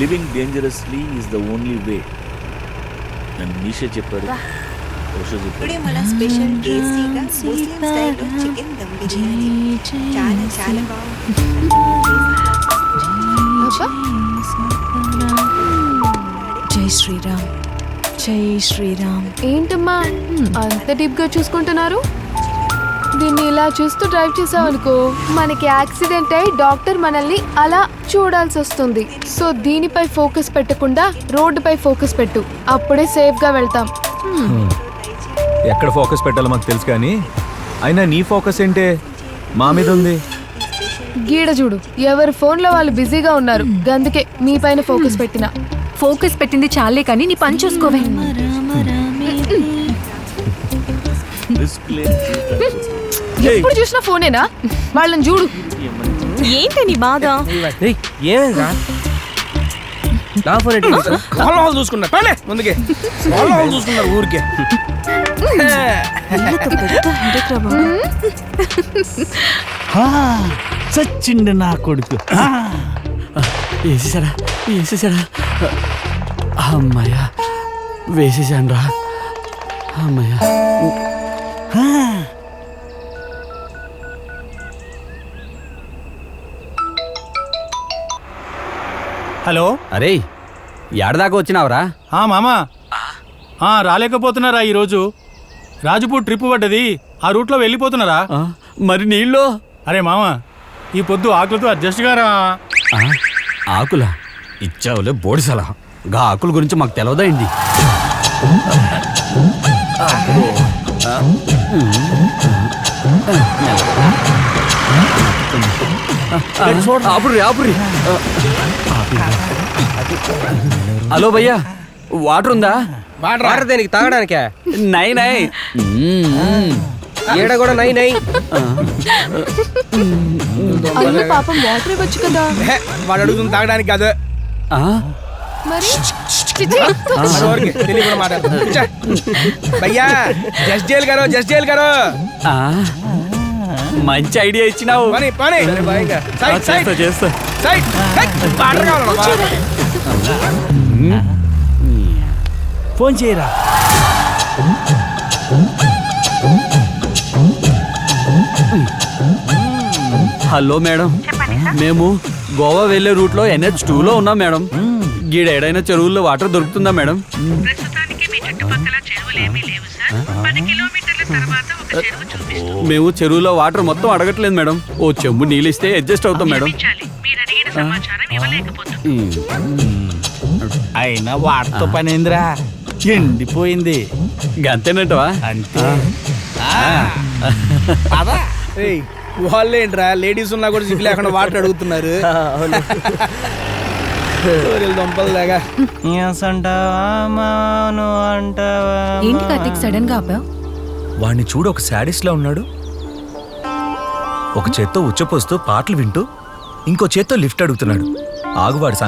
Living dangerously is the only way నన్ను Nietzsche చెప్పాడు ఓషో చెప్పాడు ఇప్పుడే మన స్పెషల్ టేస్టీగా ముస్లిం స్టైల్లో చికెన్ దమ్ బిర్యానీ చాలా చాలా బాగుంది జై శ్రీరామ్ జై శ్రీరామ్ ఏంటమ్మా? అంత డీప్గా చూసుకుంటున్నారు? దీన్ని ఇలా చూస్తూ డ్రైవ్ చేసామనుకో మనకి యాక్సిడెంట్ అయి డాక్టర్ మనల్ని అలా చూడాల్సి వస్తుంది. సో దీనిపై ఫోకస్ పెట్టకుండా రోడ్డుపై ఫోకస్ పెట్టు. అప్పుడే సేఫ్గా వెళ్తాం ఎక్కడ ఫోకస్ పెట్టాలో మాకు తెలుసు కానీ అయినా నీ ఫోకస్ ఏంటే? మా మీద ఉంది. గీడ చూడు. ఎవరి ఫోన్లో వాళ్ళు బిజీగా ఉన్నారు. గందుకే మీ పైన ఫోకస్ పెట్టిన. ఫోకస్ పెట్టింది చాలే కానీ నీ పని చూసుకోవే. రిస్క్ ఎప్పుడు చూసినా ఫోనేనా? వాళ్ళని చూడు. ఏంటి నీ బాధ? ఏయ్, ఏమైందిరా? నా ఫోన్ ఏంటి వాళ్ళ వాళ్ళు చూసుకున్నారు. పనే ముందుకే. వాళ్ళ వాళ్ళు చూసుకున్నారు ఊరికే. చచ్చిండు నా కొడుకు. వేసేసాడా? వేసేసాడా? అమ్మాయ్యా వేసేసాను రా అమ్మాయ్యా. హలో? అరే ఏడదాకా వచ్చినావురా? ఆ మామా. ఆ, రాలేకపోతున్నారా ఈరోజు? రాజపూర్ ట్రిప్ పడ్డది ఆ రూట్లో వెళ్ళిపోతున్నారా? మరి నీళ్ళు? అరే మామ ఈ పొద్దు ఆకులతో అడ్జస్ట్ గారా? ఆ, ఆకులా? ఇచ్చావులే బోడి సలహా గా ఆకుల గురించి మాకు తెలవదా హలో భయ్యా వాటర్ ఉందా? వాటర్ దేనికి తాగడానికే? నై నై. ఏడ కూడా నై నై. అయ్యో పాపం వాటర్ ఇవ్వచ్చు కదా. వాడు అడుగుతుంది తాగడానికి కాదు. భయ్యా జస్ట్ జైల్ గారు జస్ట్ జైల్ గారు. ఆ? మంచి ఐడియా ఇచ్చినావు. పని పని. సైడ్ చేస్తా చేస్తా. Side side. వాటర్ కావాలమ్మా. ఫోన్ చేయరా? Hello madam. మేము గోవా వెళ్ళే రూట్లో ఎన్హెచ్ టూ లో ఉన్నాం మేడం. గీడ ఏడైనా చెరువుల్లో వాటర్ దొరుకుతుందా మేడం? మేము చెరువులో వాటర్ మొత్తం అడగట్లేదు మేడం. ఓ చెంబు నీళ్ళు ఇస్తే అడ్జస్ట్ అవుతాం మేడం. చాలి మీరు అడిగిన సమాచారం ఇవ్వలేకపోతున్నాం. అయినా వాటితో పని ఏందిరా ఎండిపోయింది. గంతేనట్టవా అంతే. ఏయ్, వాళ్ళేంట్రా? లేడీస్ ఉన్నా కూడా సిగ్గు లేకుండా వాటర్ అడుగుతున్నారు. దొంపలు దాగా ఏంటి కార్తీక్ సడన్గా ఆపావు? వాడిని చూడు ఒక శాడిస్ట్ లా ఉన్నాడు. ఒక చేత్తో ఉచ్చపోస్తూ పాటలు వింటూ ఇంకో చేత్తో లిఫ్ట్ అడుగుతున్నాడు. ఆగువాడి